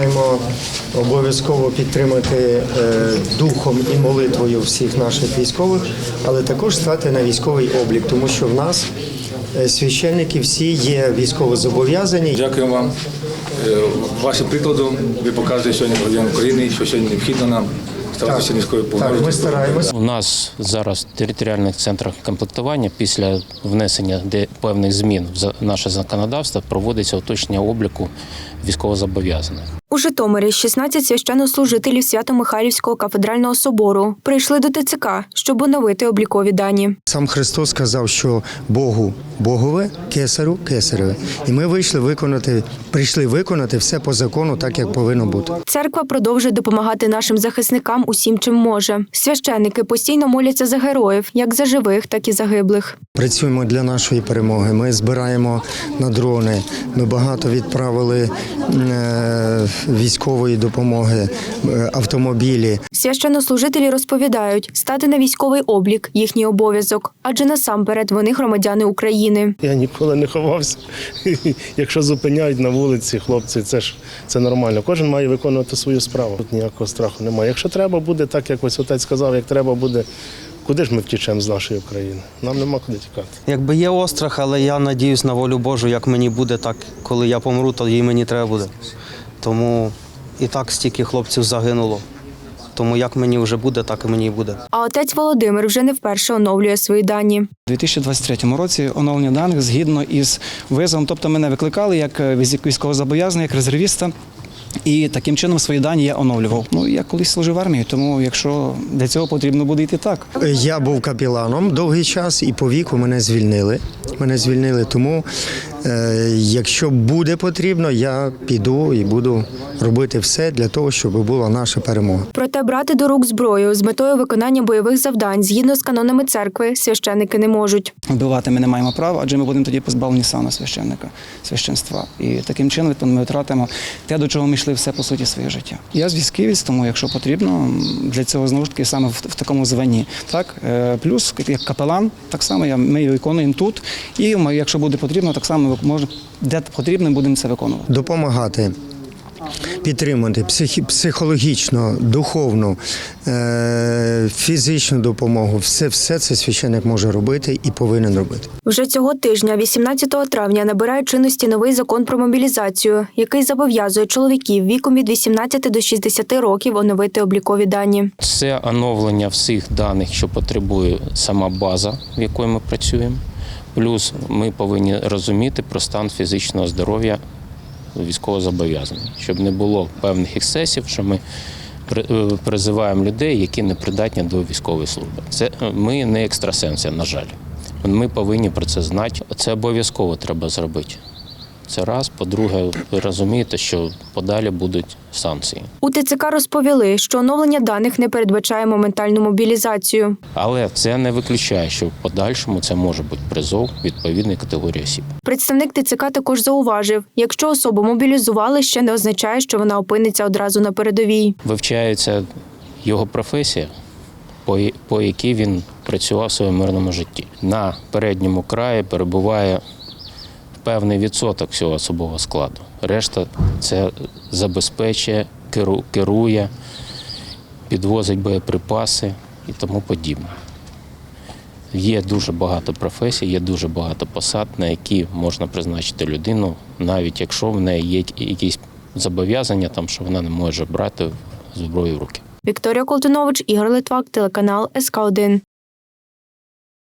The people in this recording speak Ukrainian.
маємо обов'язково підтримати е, духом і молитвою всіх наших військових, але також стати на військовий облік, тому що в нас е, священники всі є військово зобов'язані. Дякую вам. Е, Вашим прикладом ви показуєте сьогодні громадянам України, що сьогодні необхідно нам ставатися низькою Так, ми стараємось. У нас зараз в територіальних центрах комплектування після внесення де певних змін в за- наше законодавство проводиться уточнення обліку військовозобов'язаних. У Житомирі 16 священнослужителів Свято-Михайлівського кафедрального собору прийшли до ТЦК, щоб оновити облікові дані. Сам Христос сказав, що Богу Богове, кесарю кесареве. І ми вийшли виконати, прийшли виконати все по закону, так як повинно бути. Церква продовжує допомагати нашим захисникам усім, чим може. Священники постійно моляться за героїв, як за живих, так і загиблих. Працюємо для нашої перемоги. Ми збираємо на дрони. Ми багато відправили військової допомоги, е, автомобілі. Священнослужителі розповідають, стати на військовий облік їхній обов'язок, адже насамперед вони громадяни України. Я ніколи не ховався. Якщо зупиняють на вулиці, хлопці, це ж це нормально. Кожен має виконувати свою справу. Тут ніякого страху немає. Якщо треба буде, так як ось отець сказав, як треба буде, куди ж ми втічемо з нашої України? Нам нема куди тікати. Якби є острах, але я надіюсь на волю Божу, як мені буде, так коли я помру, то їй мені треба буде. Тому і так стільки хлопців загинуло. Тому як мені вже буде, так і мені буде. А отець Володимир вже не вперше оновлює свої дані. У 2023 році оновлення даних згідно із визовом, тобто мене викликали як е, військ- військовозобов'язаний, як резервіста. І таким чином свої дані я оновлював. Ну я колись служив в армії, тому якщо для цього потрібно буде йти так. Я був капіланом довгий час, і по віку мене звільнили. Мене звільнили. Тому, якщо буде потрібно, я піду і буду робити все для того, щоб була наша перемога. Проте брати до рук зброю з метою виконання бойових завдань згідно з канонами церкви священники не можуть. Вбивати ми не маємо права, адже ми будемо тоді позбавлені сана священника, священства. І таким чином відповідно, ми втратимо те, до чого ми йшли все по суті своє життя. Я з військовець, тому якщо потрібно, для цього знову ж таки саме в, в такому званні. Так Е, плюс як капелан, так само я ми виконуємо тут. І ми, якщо буде потрібно, так само може де потрібно, будемо це виконувати. Допомагати. Підтримувати психі- психологічно, духовну, е, фізичну допомогу. Все, все це священник може робити і повинен робити. Вже цього тижня, 18 травня, набирає чинності новий закон про мобілізацію, який зобов'язує чоловіків віком від 18 до 60 років оновити облікові дані. Це оновлення всіх даних, що потребує сама база, в якої ми працюємо. Плюс ми повинні розуміти про стан фізичного здоров'я військовозобов'язаних, щоб не було певних ексцесів, що ми е, призиваємо людей, які не придатні до військової служби. Це е, ми не екстрасенси, на жаль. Ми повинні про це знати. Це обов'язково треба зробити. Це раз. По-друге, ви розумієте, що подалі будуть санкції. У ТЦК розповіли, що оновлення даних не передбачає моментальну мобілізацію. Але це не виключає, що в подальшому це може бути призов відповідної категорії осіб. Представник ТЦК також зауважив, якщо особу мобілізували, ще не означає, що вона опиниться одразу на передовій. Вивчається його професія, по, по якій він працював в своєму мирному житті. На передньому краї перебуває певний відсоток всього особового складу. Решта це забезпечує, керує, підвозить боєприпаси і тому подібне. Є дуже багато професій, є дуже багато посад, на які можна призначити людину, навіть якщо в неї є якісь зобов'язання, там, що вона не може брати зброю в руки. Вікторія Колтунович, Ігор Литвак, телеканал СК 1